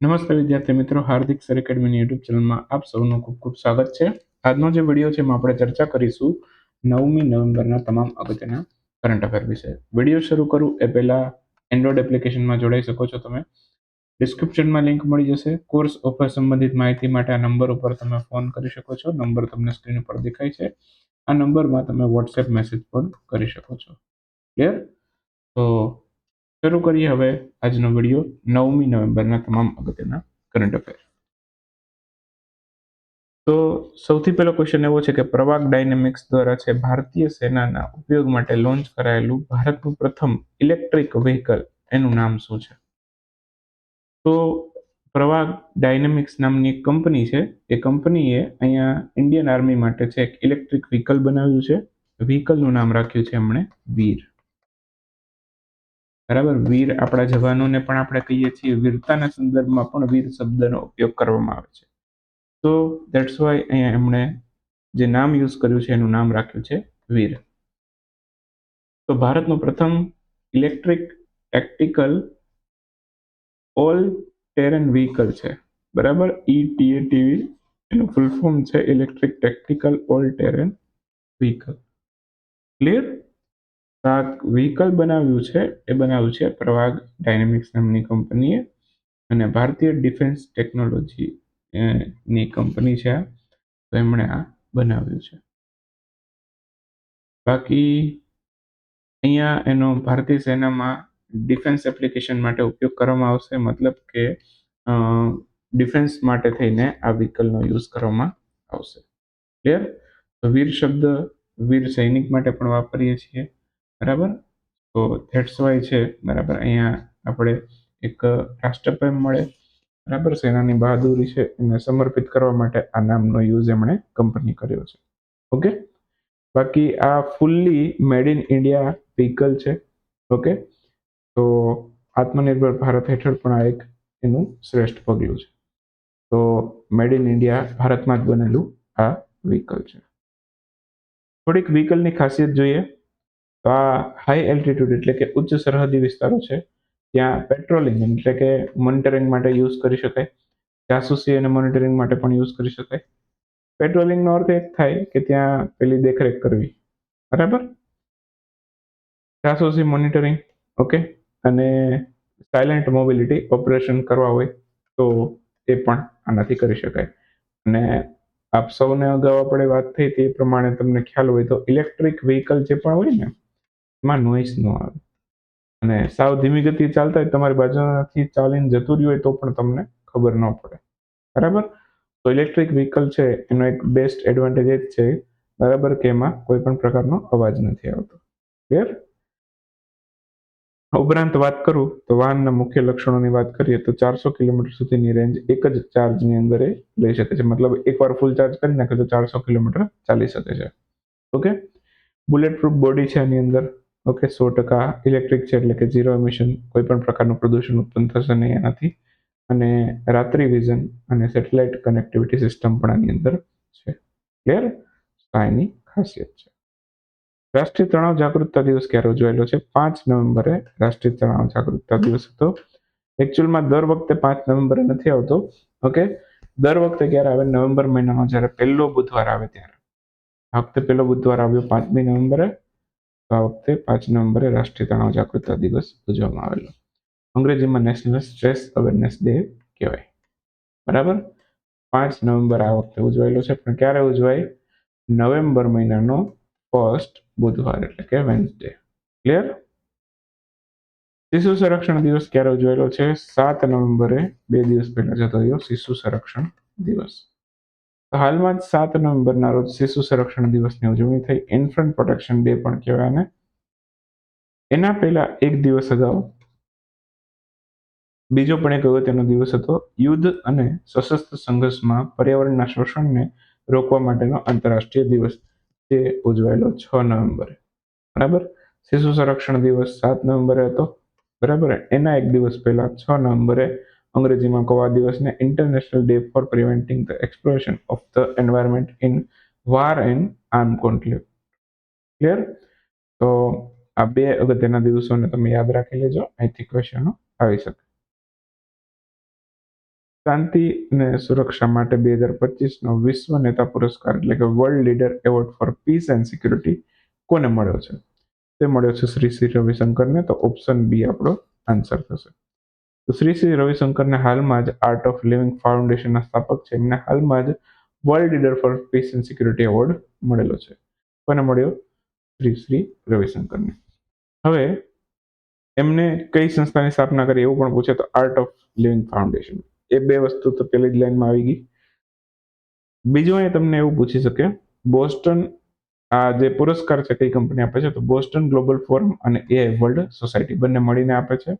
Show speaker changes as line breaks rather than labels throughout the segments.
નમસ્તે વિદ્યાર્થી મિત્રો, હાર્દિક સર એકેડમીની યુટ્યુબ ચેનલમાં આપ સૌનું ખૂબ ખૂબ સ્વાગત છે. આજનો જે વીડિયો છે એમાં આપણે ચર્ચા કરીશું નવમી નવેમ્બરના તમામ અગત્યના કરંટ અફેર વિશે. વીડિયો શરૂ કરું એ પહેલાં એન્ડ્રોઇડ એપ્લિકેશનમાં જોડાઈ શકો છો તમે. ડિસ્ક્રિપ્શનમાં લિંક મળી જશે. કોર્સ ઓફર સંબંધિત માહિતી માટે આ નંબર ઉપર તમે ફોન કરી શકો છો. નંબર તમને સ્ક્રીન ઉપર દેખાય છે. આ નંબરમાં તમે વોટ્સએપ મેસેજ પણ કરી શકો છો. ક્લિયર તો શરૂ કરીએ હવે આજનો વીડિયો નવમી નવેમ્બરના તમામ અગત્યના કરંટ અફેર તો સૌથી પહેલો ક્વેશ્ચન એવો છે કે પ્રવાગ ડાયનેમિક્સ દ્વારા છે ભારતીય સેનાના ઉપયોગ માટે લોન્ચ કરાયેલું ભારતનું પ્રથમ ઇલેક્ટ્રિક વ્હીકલ એનું નામ શું છે? તો પ્રવાગ ડાયનેમિક્સ નામની એક કંપની છે. એ કંપનીએ અહીંયા ઇન્ડિયન આર્મી માટે છે એક ઇલેક્ટ્રિક વ્હીકલ બનાવ્યું છે. વ્હીકલનું નામ રાખ્યું છે એમણે વીર. બરાબર? વીર આપણા જવાનોને પણ આપણે કહીએ છીએ. વીરતાના સંદર્ભમાં પણ વીર શબ્દનો ઉપયોગ કરવામાં આવે છે. તો દેટ્સ વાય અહીંયા એમણે જે નામ યુઝ કર્યું છે, એનું નામ રાખ્યું છે વીર. તો ભારતનું પ્રથમ electric tactical all terrain vehicle છે. બરાબર? ઈ ટી ટીવી એનું ફૂલ ફોર્મ છે electric tactical all terrain vehicle clear vehicle બનાવ્યું છે, એ બનાવ્યું છે પ્રવાગ ડાયનેમિક્સ નામની કંપનીએ અને ભારતીય ડિફેન્સ ટેકનોલોજી ની કંપની છે તો એમણે આ બનાવ્યું છે. બાકી અહીંયા એનો ભારતીય સેનામાં ડિફેન્સ એપ્લિકેશન માટે ઉપયોગ કરવામાં આવશે, મતલબ કે ડિફેન્સ માટે થઈને આ વ્હીકલનો યુઝ કરવામાં આવશે. ક્લિયર તો વીર શબ્દ વીર સૈનિક માટે પણ વાપરીએ છીએ. બરાબર? તો ધેટ્સ વાય છે, બરાબર? અહીંયા આપણે એક રાષ્ટ્રપ્રેમ મળે, બરાબર? સેનાની બહાદુરી છે, એને સમર્પિત કરવા માટે આ નામનો યુઝ એમણે કંપની કર્યો છે. ઓકે બાકી આ fully made in India vehicle છે ઓકે તો આત્મનિર્ભર ભારત હેઠળ પણ આ એક એનું શ્રેષ્ઠ પગલું છે. તો મેડ ઇન ઇન્ડિયા ભારતમાં જ બનેલું આ વ્હીકલ છે. થોડીક વ્હીકલની ખાસિયત જોઈએ. તો આ હાઈ એલ્ટિટ્યુડ એટલે કે ઉચ્ચ સરહદી વિસ્તારો છે, ત્યાં પેટ્રોલિંગ એટલે કે મોનિટરિંગ માટે યુઝ કરી શકાય, જાસૂસી અને મોનિટરિંગ માટે પણ યુઝ કરી શકાય. પેટ્રોલિંગનો અર્થ એ થાય કે ત્યાં પેલી દેખરેખ કરવી, બરાબર? જાસૂસી મોનિટરિંગ ઓકે અને સાયલેન્ટ મોબિલિટી ઓપરેશન કરવા હોય તો એ પણ આનાથી કરી શકાય. અને આપ સૌને અગાઉ આપણે વાત થઈ તે પ્રમાણે તમને ખ્યાલ હોય તો ઇલેક્ટ્રિક વ્હીકલ જે પણ હોય ને એમાં નોઈસ ન આવે. અને સાવ ધીમી ગતિ ચાલતા હોય તમારી બાજુથી ચાલીને જતું રહ્યું હોય તો પણ તમને ખબર ન પડે. બરાબર? તો ઇલેક્ટ્રિક વ્હીકલ છે, એનો એક બેસ્ટ એડવાન્ટેજ એ જ છે, બરાબર કે એમાં કોઈ પણ પ્રકારનો અવાજ નથી આવતો. ક્લિયર ઉપરાંત વાત કરું, તો વાહનના મુખ્ય લક્ષણોની વાત કરીએ તો ચારસો કિલોમીટર સુધીની રેન્જ એક જ ચાર્જની અંદર એ લઈ શકે છે. મતલબ એકવાર ફૂલ ચાર્જ કરી નાખે તો ચારસો કિલોમીટર ચાલી શકે છે. ઓકે બુલેટ પ્રૂફ બોડી છે આની અંદર. ઓકે, સો ટકા ઇલેક્ટ્રિક છે એટલે કે ઝીરો એમિશન કોઈ પણ પ્રકારનું પ્રદૂષણ ઉત્પન્ન થશે નહીં એનાથી અને રાત્રિ વિઝન અને સેટેલાઇટ કનેક્ટિવિટી સિસ્ટમ પણ આની અંદર છે. ક્લિયર? આ એની ખાસિયત છે. રાષ્ટ્રીય તણાવ જાગૃતતા દિવસ ક્યારે ઉજવાયેલો છે? પાંચ નવેમ્બરે રાષ્ટ્રીય તણાવ જાગૃતતા દિવસ હતો. એકચ્યુઅલમાં દર વખતે પાંચ નવેમ્બરે નથી આવતો. ઓકે? દર વખતે ક્યારે આવે? નવેમ્બર મહિનામાં જ્યારે પહેલો બુધવાર આવે ત્યારે. આ વખતે પહેલો બુધવાર આવ્યો પાંચમી નવેમ્બરે. આ વખતે પાંચ નવેમ્બરે રાષ્ટ્રીય તણાવ જાગૃતતા દિવસ ઉજવવામાં આવેલો. અંગ્રેજીમાં નેશનલ સ્ટ્રેસ અવેરનેસ ડે કહેવાય. બરાબર? પાંચ નવેમ્બર આ વખતે ઉજવાયેલો છે. પણ ક્યારે ઉજવાય? નવેમ્બર મહિનાનો ફર્સ્ટ બુધવાર એટલે કે વેન્સડે ક્લિયર શિશુ સંરક્ષણ દિવસ ક્યારે ઉજવાયેલો છે? સાત નવેમ્બરે બે દિવસ પહેલા જતો રહ્યો શિશુ સંરક્ષણ દિવસ. તો હાલમાં જ સાત નવેમ્બરના રોજ શિશુ સંરક્ષણ દિવસની ઉજવણી થઈ. ઇન્ફન્ટ પ્રોટેક્શન ડે પણ કહેવાય ને એના પહેલા એક દિવસ અગાઉ બીજો પણ એક અગત્યનો દિવસ હતો. યુદ્ધ અને સશસ્ત્ર સંઘર્ષમાં પર્યાવરણના શોષણને રોકવા માટેનો આંતરરાષ્ટ્રીય દિવસ જે ઉજવાયેલો છ નવેમ્બરે. બરાબર? શિશુ સંરક્ષણ દિવસ સાત નવેમ્બરે હતો. બરાબર? એના એક દિવસ પહેલા છ નવેમ્બરે અંગ્રેજીમાં કવા દિવસને international day for preventing the exploration of the environment in war and arm conflict clear તો આ બે અગત્યના દિવસોને તમે યાદ રાખી લેજો. અહીંથી ક્વેશ્ચનો આવી શકે. શાંતિ અને સુરક્ષા માટે બે હજાર પચીસનો વિશ્વ નેતા પુરસ્કાર એટલે કે world leader award for peace and security કોને મળ્યો છે? તે મળ્યો છે શ્રી શ્રી રવિશંકરને. તો ઓપ્શન બી આપણો આન્સર થશે. તો શ્રી શ્રી રવિશંકરને હાલમાં જ આર્ટ ઓફ લિવિંગ ફાઉન્ડેશનના સ્થાપક છે. એમને હાલમાં જ world leader for peace and security award મળેલો છે. કોને મળ્યો? શ્રી શ્રી રવિશંકરને. હવે એમને કઈ સંસ્થાની સ્થાપના કરી એવું પણ પૂછે તો આર્ટ ઓફ લિવિંગ ફાઉન્ડેશન એ બે વસ્તુ તો પેલી જ લાઈનમાં આવી ગઈ. બીજું અહીંયા તમને એવું પૂછી શકે બોસ્ટન આ જે પુરસ્કાર છે કઈ કંપની આપે છે? તો બોસ્ટન ગ્લોબલ ફોરમ અને એ વર્લ્ડ સોસાયટી બંને મળીને આપે છે.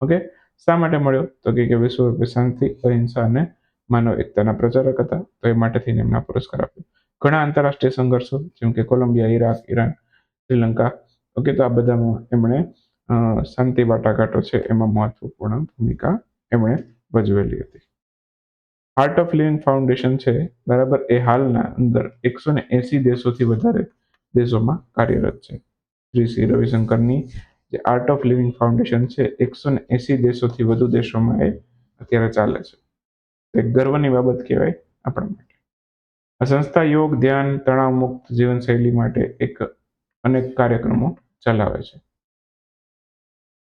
ઓકે શા માટે મળ્યો? તો કે વિશ્વવ્યાપી શાંતિ, અહિંસા અને માનવ એકતાના પ્રચારક હતા. તો એ માટે થઈને એમના પુરસ્કાર આપ્યો. ઘણા આંતરરાષ્ટ્રીય સંઘર્ષો, જેમ કે Colombia, Iraq, Iran, Sri Lanka, okay, તો આ બધામાં એમણે શાંતિ વાટાઘાટો છે. એમાં મહત્વપૂર્ણ ભૂમિકા એમણે ભજવેલી હતી. હાર્ટ ઓફ લિવિંગ ફાઉન્ડેશન છે, બરાબર? એ હાલના અંદર એકસો ને એસી દેશોથી વધારે દેશોમાં કાર્યરત છે. શ્રી શ્રી રવિશંકરની જે આર્ટ ઓફ લિવિંગ ફાઉન્ડેશન છે, એકસો ને એસી દેશોથી વધુ દેશોમાં એ અત્યારે ચાલે છે. તે ગર્વની બાબત કહેવાય આપણા માટે. આ સંસ્થા યોગ, ધ્યાન, તણાવ મુક્ત જીવનશૈલી માટે એક અનેક કાર્યક્રમો ચલાવે છે.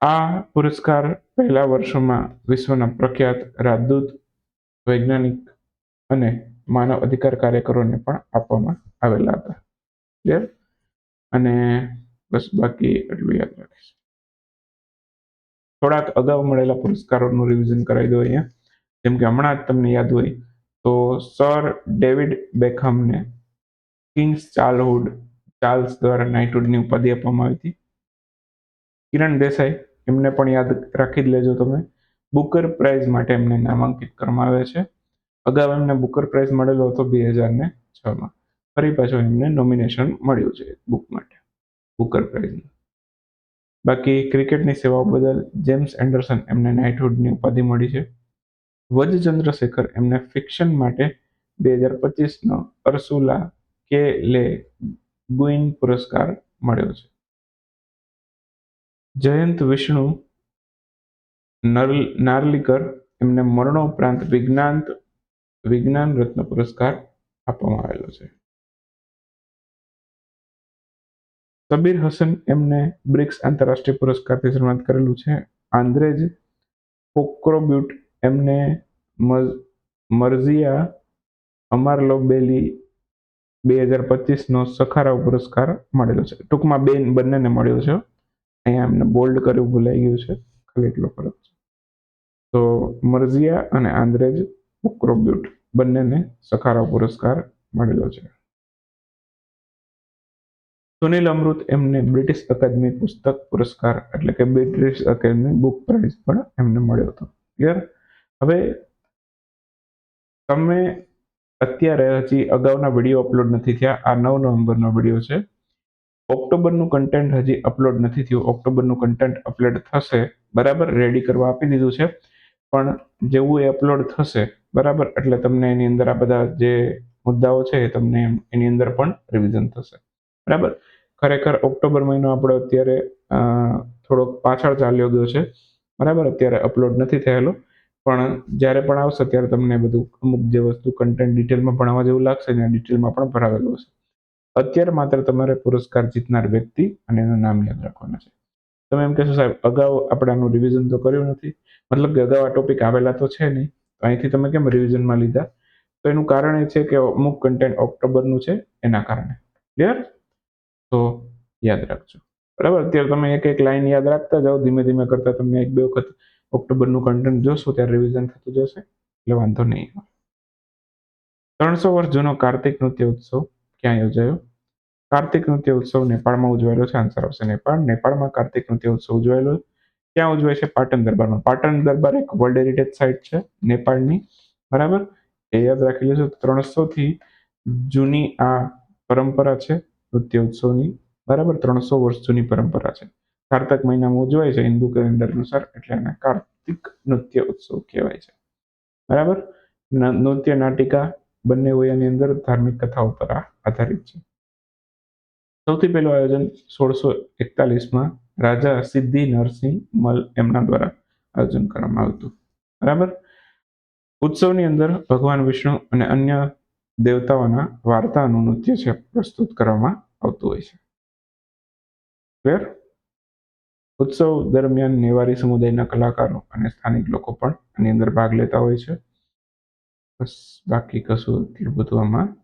આ પુરસ્કાર પહેલા વર્ષોમાં વિશ્વના પ્રખ્યાત રાજદૂત, વૈજ્ઞાનિક અને માનવ અધિકાર કાર્યકરોને પણ આપવામાં આવેલા હતા. અને બસ બાકી એટલું યાદ રાખીશ. થોડાક અગાઉ મળેલા પુરસ્કારોનું રિવિઝન કરાવી દો અહીંયા. જેમ કે હમણાં જ તમને યાદ હોય, તો સર ડેવિડ બેકહમને કિંગ્સ ચાર્લહુડ, ચાર્લ્સ દ્વારા નાઇટહુડની ઉપાધિ આપવામાં આવી હતી. કિરણ દેસાઈ, એમને પણ યાદ રાખી જ લેજો તમે. બુકર પ્રાઇઝ માટે એમને નામાંકિત કરવામાં આવે છે. અગાઉ એમને બુકર પ્રાઇઝ મળેલો હતો બે હજાર ને છમાં. ફરી પાછું એમને નોમિનેશન મળ્યું છે બુક માટે. બુકર પ્રાઇઝનું. બાકી ક્રિકેટની સેવાઓ બદલ જેમ્સ એન્ડરસન એમને નાઇટહુડની ઉપાધિ મળી છે. વજ ચંદ્રશેખર એમને ફિક્શન માટે બે હજાર પચીસનો અરસુલા કે લે ગુઇન પુરસ્કાર મળ્યો છે. જયંત વિષ્ણુ નાર્લિકર એમને મરણોપરાંત વિજ્ઞાન વિજ્ઞાન રત્ન પુરસ્કાર આપવામાં આવેલો છે. સબીર હસન એમને બ્રિક્સ આંતરરાષ્ટ્રીય પુરસ્કારથી સન્માનિત કરેલું છે. આંદ્રેજ પોક્રોબ્યુટ એમને મર્ઝિયા અમારલો બેલી બે હજાર પચીસનો સખારાવ પુરસ્કાર મળેલો છે. ટૂંકમાં બેન બંનેને મળ્યો છે. અહીંયા એમને બોલ્ડ કર્યું, ભૂલાઈ ગયું છે. ખાલી એટલો ફરક છે. તો મર્ઝિયા અને આંદ્રેજ પોક્રોબ્યુટ બંનેને સખારાવ પુરસ્કાર મળેલો છે. સુનિલ અમૃત એમને બ્રિટિશ અકાદમી પુસ્તક પુરસ્કાર એટલે કે બ્રિટિશ અકાદમી બુક પ્રાઇઝ પણ એમને મળ્યો હતો. ક્લિયર હવે તમે અત્યારે હજી અગાઉના વીડિયો અપલોડ નથી થયા. આ નવ નવેમ્બરનો વીડિયો છે. ઓક્ટોબરનું કન્ટેન્ટ હજી અપલોડ નથી થયું. ઓક્ટોબરનું કન્ટેન્ટ અપલોડ થશે. બરાબર? રેડી કરવા આપી દીધું છે. પણ જેવું એ અપલોડ થશે, બરાબર? એટલે તમને એની અંદર આ બધા જે મુદ્દાઓ છે એ તમને એની અંદર પણ રિવિઝન થશે. બરાબર? ખરેખર ઓક્ટોબર મહિનો આપણો અત્યારે થોડોક પાછળ ચાલ્યો ગયો છે. બરાબર? અત્યારે અપલોડ નથી થયેલો. પણ જ્યારે પણ આવશે ત્યારે તમને બધું અમુક જે વસ્તુ કન્ટેન્ટ ડિટેલમાં ભણાવવા જેવું લાગશે ને ડિટેલમાં પણ ભરાવેલું હશે. અત્યારે માત્ર તમારે પુરસ્કાર જીતનાર વ્યક્તિ અને એનું નામ યાદ રાખવાના છે. તમે એમ કહેશો, સાહેબ, અગાઉ આપણે આનું રિવિઝન તો કર્યું નથી. મતલબ કે અગાઉ આ ટોપિક આવેલા તો છે નહીં, તો અહીંથી તમે કેમ રિવિઝનમાં લીધા? તો એનું કારણ એ છે કે અમુક કન્ટેન્ટ ઓક્ટોબરનું છે, એના કારણે. ક્લિયર તો યાદ રાખજો. બરાબર? અત્યારે તમે એક એક લાઈન યાદ રાખતા જાઓ. ધીમે ધીમે કરતા તમને એક બે વખત ઓક્ટોબરનું કન્ટેન્ટ જોશો, ત્યારે રિવિઝન થતું જશે. એટલે વાંધો નહીં. ત્રણસો વર્ષ જૂનો કાર્તિક નૃત્ય ઉત્સવ ક્યાં યોજાયો? કાર્તિક નૃત્ય ઉત્સવ નેપાળમાં ઉજવાયેલો છે. આન્સર આવશે નેપાળ. નેપાળમાં કાર્તિક નૃત્ય ઉત્સવ ઉજવાયેલો ક્યાં ઉજવાય છે? પાટણ દરબારમાં. પાટણ દરબાર એક વર્લ્ડ હેરિટેજ સાઇટ છે, નેપાળની. બરાબર? એ યાદ રાખી લેજો. ત્રણસો થી જૂની આ પરંપરા છે. નૃત્ય ઉત્સવની બરાબર ત્રણસો વર્ષ જૂની પરંપરા છે. કારતક મહિનામાં ઉજવાય છે હિન્દુ કેલેન્ડર અનુસાર એટલે એને કાર્તિક નૃત્ય ઉત્સવ કહેવાય છે. બરાબર? નૃત્ય નાટિકા બંને વયની અંદર ધાર્મિક કથાઓ પર આધારિત છે. સૌથી પહેલું આયોજન સોળસો એકતાલીસમાં રાજા સિદ્ધિ નરસિંહ મલ એમના દ્વારા આયોજન કરવામાં આવતું. બરાબર? ઉત્સવની અંદર ભગવાન વિષ્ણુ અને અન્ય દેવતાઓના વાર્તાનું નૃત્ય છે, પ્રસ્તુત કરવામાં આવતું હોય છે. ક્લિયર ઉત્સવ દરમિયાન નેવારી સમુદાયના કલાકારો અને સ્થાનિક લોકો પણ આની અંદર ભાગ લેતા હોય છે. બસ બાકી કશું એટલું બધું આમાં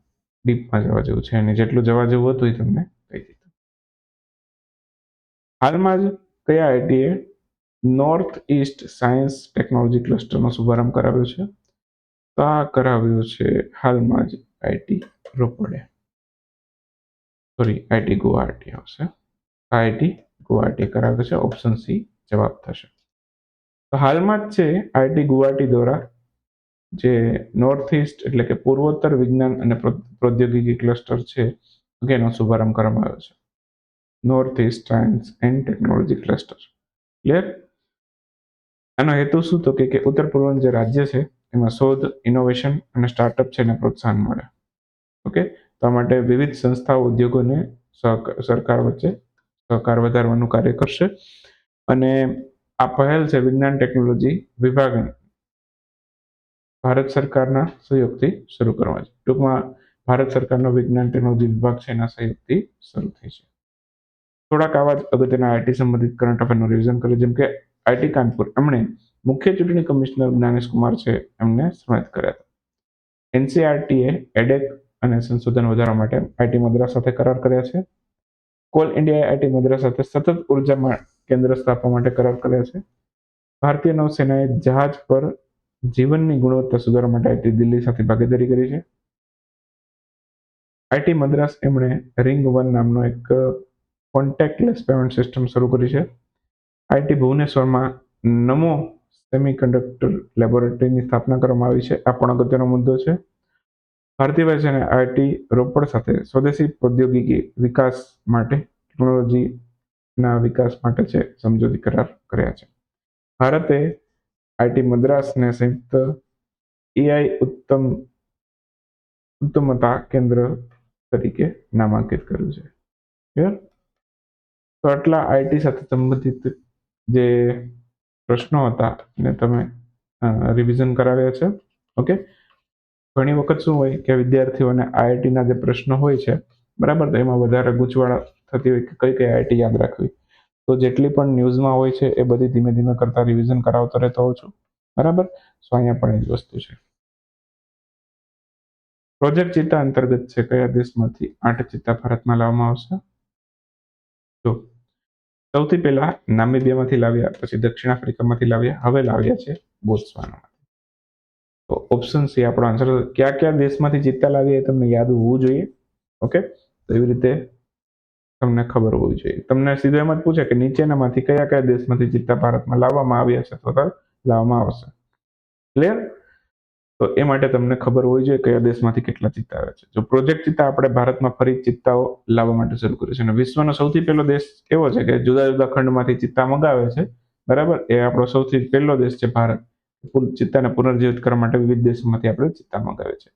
ડીપમાં જવા જેવું છે અને જેટલું જવા જેવું હતું એ તમને કહી દીધું. હાલમાં જ કયા આઈટીએ નોર્થ ઈસ્ટ સાયન્સ ટેકનોલોજી ક્લસ્ટરનો શુભારંભ કરાવ્યો છે? તો આ કરાવ્યો છે હાલમાં જ આઈટી રોપડે સોરી આઈટી ગુવાહાટી આવશે. આઈટી ગુવાહાટી કરાવે છે ઓપ્શન સી જવાબ થશે. તો હાલમાં જ છે આઈટી ગુવાહાટી દ્વારા જે નોર્થ ઈસ્ટ એટલે કે પૂર્વોત્તર વિજ્ઞાન અને પ્રો- પ્રૌદ્યોગિકી ક્લસ્ટર છે એનો શુભારંભ કરવામાં આવ્યો છે. North east science and technology cluster clear આનો હેતુ શું? તો કે ઉત્તર પૂર્વનું જે રાજ્ય છે એમાં શોધ ઇનોવેશન અને સ્ટાર્ટઅપ છે એને પ્રોત્સાહન મળે. ઓકે તો આ માટે વિવિધ સંસ્થાઓ, ઉદ્યોગોને સરકાર વચ્ચે સહકાર વધારવાનું કાર્ય કરશે. અને આ પહેલ છે વિજ્ઞાન ટેકનોલોજી વિભાગ ભારત સરકારના સહયોગથી શરૂ કરવા છે. ટૂંકમાં ભારત સરકારનો વિજ્ઞાન ટેકનોલોજી વિભાગ છે એના સહયોગથી શરૂ થઈ છે. થોડાક આવા જ અગત્યના આઈટી સંબંધિત કરંટ અફેરનું રિવિઝન કર્યું જેમ કે આઈટી કાનપુર. એમણે મુખ્ય ચૂંટણી કમિશનર જ્ઞાનેશ કુમાર છે એમને સન્માનિત કર્યા હતા. એનસીઆરટીએ એડેક અને સંશોધન વધારવા માટે આઈટી મદ્રાસ સાથે કરાર કર્યા છે. કોલ ઇન્ડિયાએ આઈટી મદ્રાસ સાથે સતત ઉર્જામાં કેન્દ્ર સ્થાપવા માટે કરાર કર્યા છે. ભારતીય નૌસેનાએ જહાજ પર જીવનની ગુણવત્તા સુધારવા માટે આઈટી દિલ્હી સાથે ભાગીદારી કરી છે. આઈટી મદ્રાસ એમણે રિંગ વન નામનો એક કોન્ટેક્ટલેસ પેમેન્ટ સિસ્ટમ શરૂ કરી છે. આઈટી ભુવનેશ્વરમાં નમો સેમિકન્ડક્ટર લેબોરેટરીની સ્થાપના કરવામાં આવી છે. આ પણ અગત્યનો મુદ્દો છે. ભારતીય વાયુસેને આઈઆઈટી રોપડ સાથે સ્વદેશી પ્રૌદ્યોગિકી વિકાસ માટે, ટેકનોલોજીના વિકાસ માટે છે, સમજૂતી કરાર કર્યા છે. ભારતે આઈટી મદ્રાસને સંયુક્ત એઆઈ ઉત્તમ, ઉત્તમતા કેન્દ્ર તરીકે નામાંકિત કર્યું છે. તો આટલા આઈટી સાથે સંબંધિત જે પ્રશ્નો હતા ને તમે રિવિઝન કરાવ્યા છે. ઓકે ઘણી વખત શું હોય કે વિદ્યાર્થીઓને આઈઆઈટીના જે પ્રશ્નો હોય છે, બરાબર, તો એમાં વધારે ગૂંચવાળા થતી હોય કે કઈ કઈ આઈટી યાદ રાખવી. તો જેટલી પણ ન્યૂઝમાં હોય છે, એ બધી ધીમે ધીમે કરતા રિવિઝન કરાવતો રહેતો હોઉં છું. બરાબર? સો અહીંયા પણ એ જ વસ્તુ છે. પ્રોજેક્ટ ચિત્તા અંતર્ગત છે, કયા દેશમાંથી આઠ ચિત્તા ભારતમાં લાવવામાં આવશે? તો સૌથી પહેલા નામીબિયામાંથી લાવ્યા, પછી દક્ષિણ આફ્રિકામાંથી લાવ્યા, હવે લાવ્યા છે બોત્સવાનામાંથી. તો ઓપ્શન સી આપણો આન્સર કયા કયા દેશમાંથી જીતતા લાવ્યા એ તમને યાદ હોવું જોઈએ ઓકે તો એવી રીતે તમને ખબર હોવી જોઈએ. તમને સીધો એમ જ પૂછે કે નીચેનામાંથી કયા કયા દેશમાંથી જીતતા ભારતમાં લાવવામાં આવ્યા છે અથવા લાવવામાં આવશે. ક્લિયર તો એ માટે તમને ખબર હોવી જોઈએ કયા દેશમાંથી કેટલા ચિત્તા આવે છે. જો પ્રોજેક્ટ ચિત્તા આપણે ભારતમાં ફરી ચિત્તાઓ લાવવા માટે શરૂ કર્યું છે અને વિશ્વનો સૌથી પહેલો દેશ એવો છે કે જુદા જુદા ખંડમાંથી ચિત્તા મંગાવે છે. બરાબર? એ આપણો સૌથી પહેલો દેશ છે ભારત. ચિત્તાને પુનર્જીવિત કરવા માટે વિવિધ દેશોમાંથી આપણે ચિત્તા મંગાવે છે.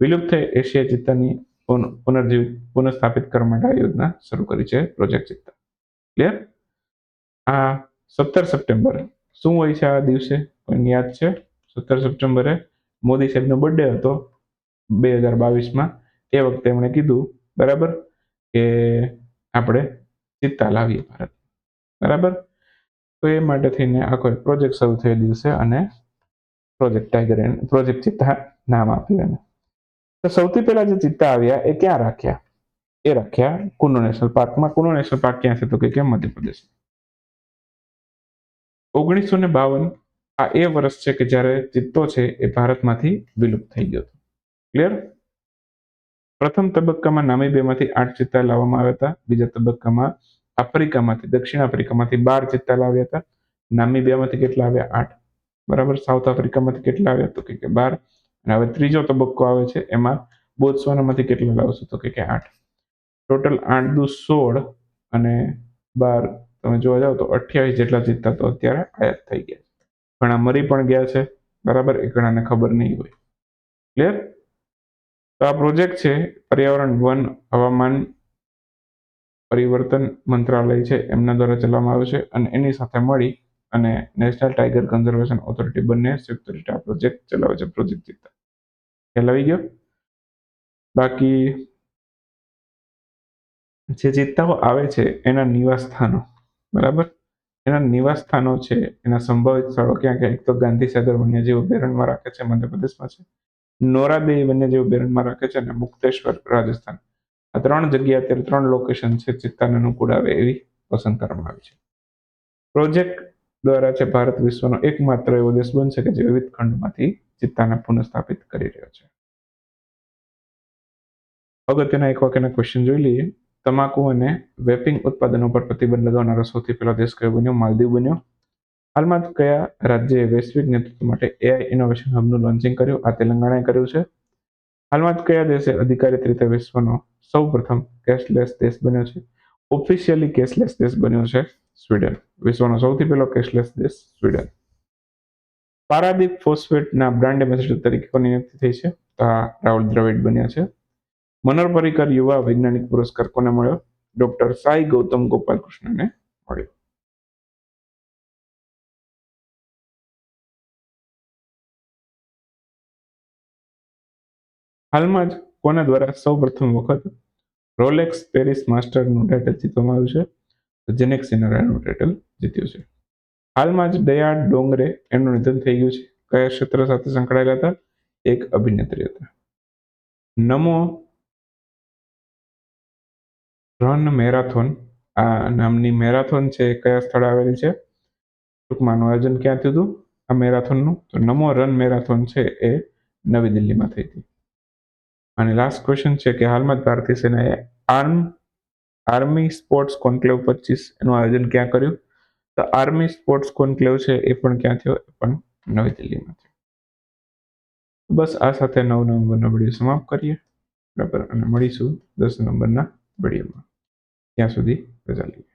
વિલુપ્ત થઈ એશિયા ચિત્તાની પુન- પુનર્જીવિત પુનઃસ્થાપિત કરવા માટે આ યોજના શરૂ કરી છે પ્રોજેક્ટ ચિત્તા. ક્લિયર આ સત્તર સપ્ટેમ્બર. શું હોય છે આ દિવસે? કોઈને યાદ છે? સત્તર સપ્ટેમ્બરે મોદી સાહેબનો બર્થડે હતો બે હજાર બાવીસમાં. એ વખતે એમણે કીધું, બરાબર, કે આપણે ચિત્તા લાવીએ ભારત બરાબર? તો એ માટે થઈને આખો એક પ્રોજેક્ટ શરૂ થયો દિવસે અને પ્રોજેક્ટ ટાઈગર પ્રોજેક્ટ ચિત્તા નામ આપ્યું એને. તો સૌથી પહેલા જે ચિત્તા આવ્યા, એ ક્યાં રાખ્યા? એ રાખ્યા કુનો નેશનલ પાર્કમાં. કુનો નેશનલ પાર્ક ક્યાં છે તો કે મધ્યપ્રદેશ ઓગણીસો ને બાવન આ એ વર્ષ છે કે જ્યારે ચિત્તો છે એ ભારતમાંથી વિલુપ્ત થઈ ગયો હતો. ક્લિયર પ્રથમ તબક્કામાં નામીબિયામાંથી આઠ ચિત્તા લાવવામાં આવ્યા હતા. બીજા તબક્કામાં આફ્રિકામાંથી, દક્ષિણ આફ્રિકામાંથી બાર ચિત્તા લાવ્યા હતા. નામીબિયામાંથી કેટલા આવ્યા? આઠ. બરાબર? સાઉથ આફ્રિકામાંથી કેટલા આવ્યા? તો કે બાર. અને હવે ત્રીજો તબક્કો આવે છે, એમાં બોત્સવાનામાંથી કેટલા લાવશો? તો કે આઠ. ટોટલ આઠ દુ સોળ અને બાર. તમે જોવા જાઓ તો અઠ્યાવીસ જેટલા ચિત્તા તો અત્યારે આયાત થઈ ગયા ઘણા મરી પણ ગયા છે. બરાબર? એ ઘણાને ખબર નહીં હોય. ક્લિયર તો આ પ્રોજેક્ટ છે, પર્યાવરણ વન હવામાન પરિવર્તન મંત્રાલય છે. એમના દ્વારા ચલાવવામાં આવ્યો છે અને એની સાથે મળી અને નેશનલ ટાઈગર કન્ઝર્વેશન ઓથોરિટી બંને સંયુક્ત રીતે આ પ્રોજેક્ટ ચલાવે છે. પ્રોજેક્ટ ચિત્તા ખ્યાલ આવી ગયો? બાકી જે ચિત્તાઓ આવે છે, એના નિવાસ સ્થાનો. બરાબર? એના નિવાસ સ્થાનો છે, એના સંભવિત સ્થળો ક્યાં ક્યાં? એક તો ગાંધીસાગર વન્યજીવ અભયારણ્યમાં રાખે છે, મધ્યપ્રદેશમાં છે. નોરાદેવી વન્યજીવ અભયારણ્યમાં રાખે છે અને મુક્તેશ્વર રાજસ્થાન. આ ત્રણ જગ્યા અત્યારે ત્રણ લોકેશન છે, ચિત્તાને અનુકૂળ આવે એવી પસંદ કરવામાં આવી છે. પ્રોજેક્ટ દ્વારા છે, ભારત વિશ્વનો એકમાત્ર એવો દેશ બનશે કે જે વિવિધ ખંડમાંથી ચિત્તાને પુનઃસ્થાપિત કરી રહ્યો છે. અગત્યના એક વાક્યના ક્વેશ્ચન જોઈ લઈએ. તમાકુ અને વેપિંગ ઉત્પાદનો પર પ્રતિબંધ લગાવનારો સૌથી પહેલો દેશ કયો બન્યો? માલદીવ બન્યો. હાલમાં કયા રાજ્યએ વૈશ્વિક નેતૃત્વ માટે એઆઈ ઇનોવેશન હબનું લોન્ચિંગ કર્યું? આ તેલંગાણાએ કર્યું છે. હાલમાં કયા દેશે અધિકારિત રીતે વિશ્વનો સૌ પ્રથમ કેશલેસ દેશ બન્યો છે? ઓફિશિયલી કેશલેસ દેશ બન્યો છે સ્વીડન. વિશ્વનો સૌથી પહેલો કેશલેસ દેશ સ્વીડન. પારાદીપ ફોસ્ફેટના બ્રાન્ડ એમ્બેસેડર તરીકે કોની નિયુક્તિ થઈ છે? તો રાહુલ દ્રવિડ બન્યા છે. મનોહર પરિકર યુવા વૈજ્ઞાનિક પુરસ્કાર કોને મળ્યો? ડોક્ટર સાઈ ગૌતમ ગોપાલકૃષ્ણને મળ્યો. હાલમાં જ કોના દ્વારા સૌ પ્રથમ વખત રોલેક્સ પેરિસ માસ્ટરનું ટાઇટલ જીતવામાં આવ્યું છે? જેનેક સિનરાનું ટાઇટલ જીત્યું છે. હાલમાં જ દયા ડોંગરે એમનું નિધન થઈ ગયું છે. કયા ક્ષેત્ર સાથે સંકળાયેલા હતા? એક અભિનેત્રી હતા. નમો રન મેરાથોન, આ નામની મેરાથોન છે એ કયા સ્થળે આવેલી છે? ટૂંકમાં આયોજન ક્યાં થયું હતું? આ મેરાથોનનું? તો નમો રન મેરાથોન છે એ નવી દિલ્હીમાં થઈ હતી. અને લાસ્ટ ક્વેશ્ચન છે કે હાલમાં જ ભારતીય સેનાએ આર્મ, આર્મી સ્પોર્ટ્સ કોન્ક્લેવ પચીસ એનું આયોજન ક્યાં કર્યું? તો આર્મી સ્પોર્ટ્સ કોન્ક્લેવ છે એ પણ ક્યાં થયો? એ પણ નવી દિલ્હીમાં થયો. બસ આ સાથે નવ નવેમ્બરનો વીડિયો સમાપ્ત કરીએ. બરાબર, અને મળીશું દસ નંબરના વિડીયોમાં. ત્યાં સુધી રજા લઈએ